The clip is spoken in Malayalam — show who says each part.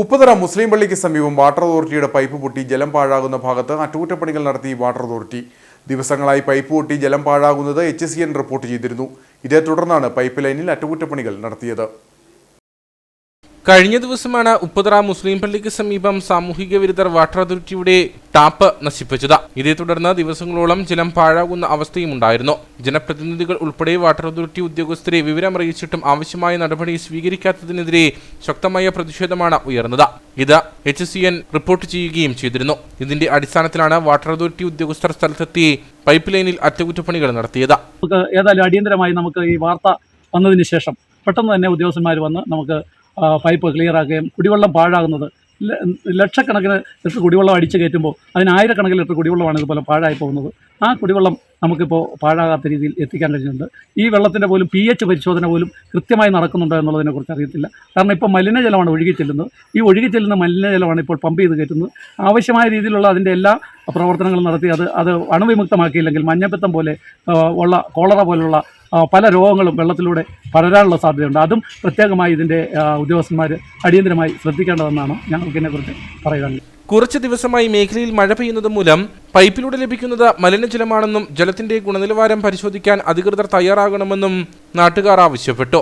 Speaker 1: ഉപ്പുതറ മുസ്ലിം പള്ളിക്ക് സമീപം വാട്ടർ അതോറിറ്റിയുടെ പൈപ്പ് പൊട്ടി ജലം പാഴാകുന്ന ഭാഗത്ത് അറ്റകുറ്റപ്പണികൾ നടത്തി വാട്ടർ അതോറിറ്റി. ദിവസങ്ങളായി പൈപ്പ് പൊട്ടി ജലം പാഴാകുന്നത് എച്ച് എൻ റിപ്പോർട്ട് ചെയ്തിരുന്നു. ഇതേ തുടർന്നാണ് പൈപ്പ് ലൈനിൽ അറ്റകുറ്റപ്പണികൾ നടത്തിയത്.
Speaker 2: കഴിഞ്ഞ ദിവസമാണ് ഉപ്പതറ മുസ്ലിം പള്ളിക്ക് സമീപം സാമൂഹിക വിരുദ്ധർ വാട്ടർ അതോറിറ്റിയുടെ ടാപ്പ് നശിപ്പിച്ചത്. ഇതേ തുടർന്ന് ദിവസങ്ങളോളം ജലം പാഴാകുന്ന അവസ്ഥയും ഉണ്ടായിരുന്നു. ജനപ്രതിനിധികൾ ഉൾപ്പെടെ വാട്ടർ അതോറിറ്റി ഉദ്യോഗസ്ഥരെ വിവരമറിയിച്ചിട്ടും ആവശ്യമായ നടപടി സ്വീകരിക്കാത്തതിനെതിരെ ശക്തമായ പ്രതിഷേധമാണ് ഉയർന്നത്. ഇത് എച്ച് സി എൻ റിപ്പോർട്ട് ചെയ്യുകയും ചെയ്തിരുന്നു. ഇതിന്റെ അടിസ്ഥാനത്തിലാണ് വാട്ടർ അതോറിറ്റി ഉദ്യോഗസ്ഥർ സ്ഥലത്തെത്തി പൈപ്പ് ലൈനിൽ അറ്റകുറ്റപ്പണികൾ നടത്തിയത്.
Speaker 3: ഏതായാലും അടിയന്തരമായി നമുക്ക് ഈ വാർത്ത വന്നതിന് ശേഷം പെട്ടെന്ന് തന്നെ ഉദ്യോഗസ്ഥന്മാർ വന്ന് നമുക്ക് പൈപ്പ് ക്ലിയർ ആക്കുകയും കുടിവെള്ളം പാഴാകുന്നത്. ലക്ഷക്കണക്കിന് ലിറ്റർ കുടിവെള്ളം അടിച്ചു കയറ്റുമ്പോൾ അതിന് ആയിരക്കണക്കിന് ലിറ്റർ കുടിവെള്ളമാണ് ഇതുപോലെ പാഴായി പോകുന്നത്. ആ കുടിവെള്ളം നമുക്കിപ്പോൾ പാഴാകാത്ത രീതിയിൽ എത്തിക്കാൻ കഴിഞ്ഞിട്ടുണ്ട്. ഈ വെള്ളത്തിന്റെ പോലും പി എച്ച് പരിശോധന പോലും കൃത്യമായി നടക്കുന്നുണ്ടോ എന്നുള്ളതിനെക്കുറിച്ച് അറിയത്തില്ല. കാരണം ഇപ്പോൾ മലിനജലമാണ് ഒഴുകി ചെല്ലുന്നത്. ഈ ഒഴുകി ചെല്ലുന്ന മലിനജലമാണ് ഇപ്പോൾ പമ്പ് ചെയ്ത് കയറ്റുന്നത്. ആവശ്യമായ രീതിയിലുള്ള അതിന്റെ എല്ലാ പ്രവർത്തനങ്ങളും നടത്തി അത് അത് അണുവിമുക്തമാക്കിയില്ലെങ്കിൽ മഞ്ഞപ്പിത്തം പോലെ ഉള്ള കോളറ പോലുള്ള പല രോഗങ്ങളും വെള്ളത്തിലൂടെ പടരാനുള്ള സാധ്യതയുണ്ട്. അതും പ്രത്യേകമായി ഇതിന്റെ ഉദ്യോഗസ്ഥന്മാർ അടിയന്തരമായി ശ്രദ്ധിക്കേണ്ടതെന്നാണ് ഞങ്ങൾക്ക് ഇതിനെക്കുറിച്ച് പറയാനുള്ളത്
Speaker 2: കുറച്ച് ദിവസമായി മേഖലയിൽ മഴ പെയ്യുന്നത് മൂലം പൈപ്പിലൂടെ ലഭിക്കുന്നത് മലിനജലമാണെന്നും ജലത്തിന്റെ ഗുണനിലവാരം പരിശോധിക്കാൻ അധികൃതർ തയ്യാറാകണമെന്നും നാട്ടുകാർ ആവശ്യപ്പെട്ടു